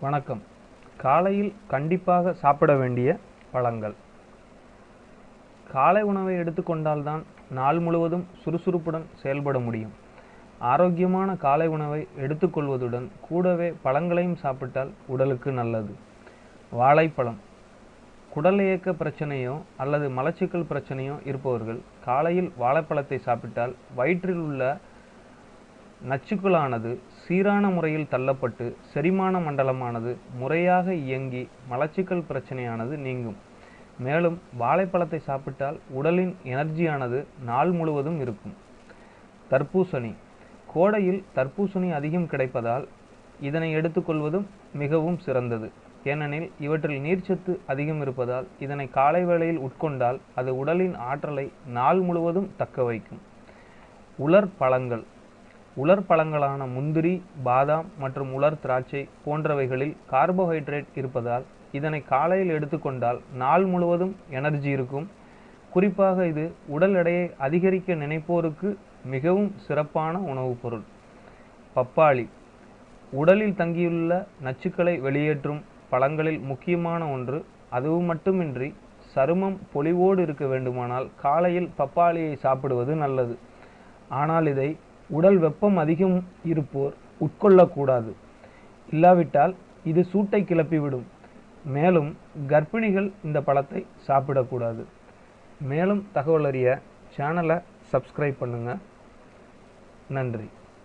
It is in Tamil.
வணக்கம். காலையில் கண்டிப்பாக சாப்பிட வேண்டிய பழங்கள். காலை உணவை எடுத்துக்கொண்டால்தான் நாள் முழுவதும் சுறுசுறுப்புடன் செயல்பட முடியும். ஆரோக்கியமான காலை உணவை எடுத்துக்கொள்வதுடன் கூடவே பழங்களையும் சாப்பிட்டால் உடலுக்கு நல்லது. வாழைப்பழம். குடல் இயக்க பிரச்சனையோ அல்லது மலச்சிக்கல் பிரச்சனையோ இருப்பவர்கள் காலையில் வாழைப்பழத்தை சாப்பிட்டால் வயிற்றில் உள்ள நச்சுக்களானது சீரான முறையில் தள்ளப்பட்டு செரிமான மண்டலமானது முறையாக இயங்கி மலச்சிக்கல் பிரச்சனையானது நீங்கும். மேலும் வாழைப்பழத்தை சாப்பிட்டால் உடலின் எனர்ஜியானது நாள் முழுவதும் இருக்கும். தர்பூசணி. கோடையில் தர்பூசணி அதிகம் கிடைப்பதால் இதனை எடுத்துக்கொள்வதும் மிகவும் சிறந்தது. ஏனெனில் இவற்றில் நீர்ச்சத்து அதிகம் இருப்பதால் இதனை காலை வேளையில் உட்கொண்டால் அது உடலின் ஆற்றலை நாள் முழுவதும் தக்க வைக்கும். உலர் பழங்கள். உலர் பழங்களான முந்திரி பாதாம் மற்றும் உலர் திராட்சை போன்றவைகளில் கார்போஹைட்ரேட் இருப்பதால் இதனை காலையில் எடுத்துக்கொண்டால் நாள் முழுவதும் எனர்ஜி இருக்கும். குறிப்பாக இது உடல் எடையை அதிகரிக்க நினைப்போருக்கு மிகவும் சிறப்பான உணவுப் பொருள். பப்பாளி. உடலில் தங்கியுள்ள நச்சுக்களை வெளியேற்றும் பழங்களில் முக்கியமான ஒன்று. அதுவும் மட்டுமின்றி சருமம் பொலிவோடு இருக்க வேண்டுமானால் காலையில் பப்பாளியை சாப்பிடுவது நல்லது. ஆனால் இதை உடல் வெப்பம் அதிகம் இருப்போர் உட்கொள்ளக்கூடாது. இல்லாவிட்டால் இது சூட்டை கிளப்பிவிடும். மேலும் கர்ப்பிணிகள் இந்த பழத்தை சாப்பிடக்கூடாது. மேலும் தகவல் அறிய சேனலை சப்ஸ்கிரைப் பண்ணுங்கள் நன்றி.